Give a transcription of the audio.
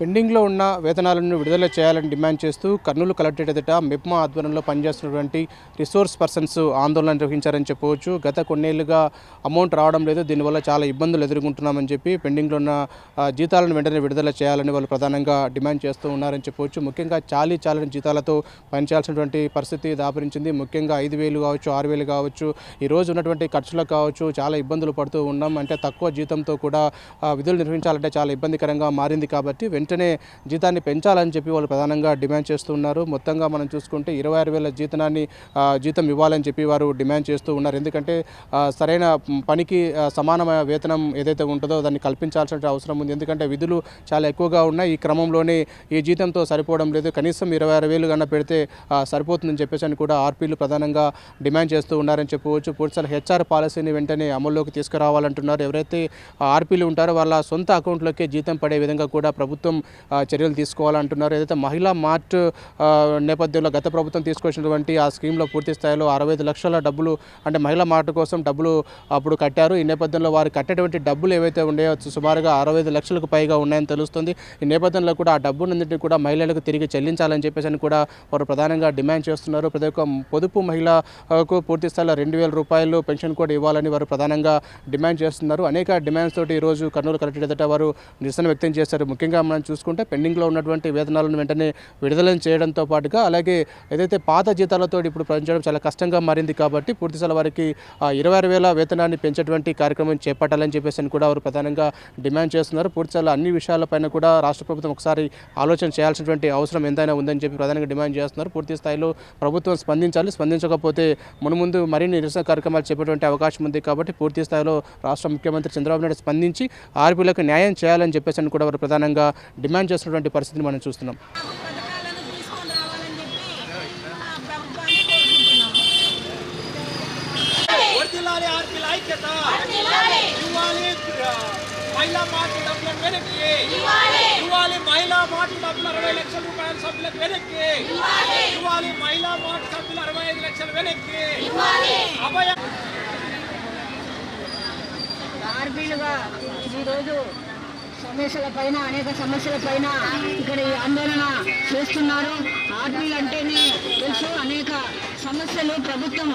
పెండింగ్లో ఉన్న వేతనాలను విడుదల చేయాలని డిమాండ్ చేస్తూ కర్నూలు కలెక్టరేట్ ఎదుట మిప్మా ఆధ్వర్యంలో పనిచేస్తున్నటువంటి రిసోర్స్ పర్సన్స్ ఆందోళన నిర్వహించారని చెప్పవచ్చు. గత కొన్నేళ్ళుగా అమౌంట్ రావడం లేదు. దీనివల్ల చాలా ఇబ్బందులు ఎదుర్కొంటున్నామని చెప్పి పెండింగ్లో ఉన్న జీతాలను వెంటనే విడుదల చేయాలని వాళ్ళు ప్రధానంగా డిమాండ్ చేస్తూ ఉన్నారని చెప్పవచ్చు. ముఖ్యంగా చాలీ చాలని జీతాలతో పనిచేయాల్సినటువంటి పరిస్థితి దాపరించింది. ముఖ్యంగా ఐదు వేలు కావచ్చు ఆరు వేలు కావచ్చు ఈ రోజు ఉన్నటువంటి ఖర్చులకు కావచ్చు చాలా ఇబ్బందులు పడుతూ ఉన్నాం. అంటే తక్కువ జీతంతో కూడా విధులు నిర్వహించాలంటే చాలా ఇబ్బందికరంగా మారింది కాబట్టి వెంటనే జీతాన్ని పెంచాలని చెప్పి వాళ్ళు ప్రధానంగా డిమాండ్ చేస్తున్నారు. మొత్తంగా మనం చూసుకుంటే ఇరవై ఆరు వేల జీతనాన్ని జీతం ఇవ్వాలని చెప్పి వారు డిమాండ్ చేస్తూ ఉన్నారు. ఎందుకంటే సరైన పనికి సమానమైన వేతనం ఏదైతే ఉంటుందో దాన్ని కల్పించాల్సిన అవసరం ఉంది. ఎందుకంటే విధులు చాలా ఎక్కువగా ఉన్నాయి. ఈ క్రమంలోనే ఈ జీతంతో సరిపోవడం లేదు. కనీసం ఇరవై ఆరు వేలు కన్నా పెడితే సరిపోతుందని చెప్పేసి అని కూడా ఆర్పీలు ప్రధానంగా డిమాండ్ చేస్తూ ఉన్నారని చెప్పవచ్చు. పూర్తి హెచ్ఆర్ పాలసీని వెంటనే అమల్లోకి తీసుకురావాలంటున్నారు. ఎవరైతే ఆర్పీలు ఉంటారో వాళ్ళ సొంత అకౌంట్లోకే జీతం పడే విధంగా కూడా ప్రభుత్వం చర్యలు తీసుకోవాలంటున్నారు. ఏదైతే మహిళా మార్ట్ నేపథ్యంలో గత ప్రభుత్వం తీసుకొచ్చినటువంటి ఆ స్కీమ్లో పూర్తి స్థాయిలో అరవై ఐదు లక్షల డబ్బులు అంటే మహిళా మార్ట్ కోసం డబ్బులు అప్పుడు కట్టారు. ఈ నేపథ్యంలో వారు కట్టేటువంటి డబ్బులు ఏవైతే ఉన్నాయో సుమారుగా అరవై ఐదు లక్షలకు పైగా ఉన్నాయని తెలుస్తుంది. ఈ నేపథ్యంలో కూడా ఆ డబ్బునంతటి కూడా మహిళలకు తిరిగి చెల్లించాలని చెప్పేసి అని కూడా వారు ప్రధానంగా డిమాండ్ చేస్తున్నారు. ప్రతి ఒక్క పొదుపు మహిళకు పూర్తి స్థాయిలో రెండు వేల రూపాయలు పెన్షన్ కూడా ఇవ్వాలని వారు ప్రధానంగా డిమాండ్ చేస్తున్నారు. అనేక డిమాండ్స్ తోటి ఈరోజు కర్నూలు కలెక్టర్ ఎదుట వారు నిరసన వ్యక్తం చేశారు. ముఖ్యంగా మనం చూసుకుంటే పెండింగ్లో ఉన్నటువంటి వేతనాలను వెంటనే విడుదల చేయడంతో పాటుగా అలాగే ఏదైతే పాత జీతాలతో ఇప్పుడు పనిచేయడం చాలా కష్టంగా మారింది కాబట్టి పూర్తిస్థాయి వారికి ఇరవై ఆరు వేల వేతనాన్ని పెంచేటువంటి కార్యక్రమం చేపట్టాలని చెప్పేసి అని కూడా వారు ప్రధానంగా డిమాండ్ చేస్తున్నారు. పూర్తిస్థాయిలో అన్ని విషయాలపైన కూడా రాష్ట్ర ప్రభుత్వం ఒకసారి ఆలోచన చేయాల్సినటువంటి అవసరం ఎంతైనా ఉందని చెప్పి ప్రధానంగా డిమాండ్ చేస్తున్నారు. పూర్తి స్థాయిలో ప్రభుత్వం స్పందించాలి. స్పందించకపోతే మునుముందు మరిన్ని నిరసన కార్యక్రమాలు చేపట్టే అవకాశం ఉంది కాబట్టి పూర్తి స్థాయిలో రాష్ట్ర ముఖ్యమంత్రి చంద్రబాబు నాయుడు స్పందించి ఆర్పీలకు న్యాయం చేయాలని చెప్పేసి కూడా వారు ప్రధానంగా డిమాండ్ చేస్తున్నటువంటి పరిస్థితిని మనం చూస్తున్నాం. ఐక్యత మహిళా డబ్బులను వెనక్కి ఇవ్వాలి మహిళా డబ్బులు అరవై లక్షల రూపాయల సభ్యులకు వెనక్కి ఇవ్వాలి మహిళా సభ్యులు అరవై ఐదు లక్షలు వెనక్కి అభయ ఆర్పీలుగా ఈరోజు సమస్యల పైన అనేక సమస్యల పైన ఇక్కడ ఈ ఆందోళన చేస్తున్నారు. ఆర్పీలు అంటేనే తెలుసు అనేక సమస్యలు ప్రభుత్వం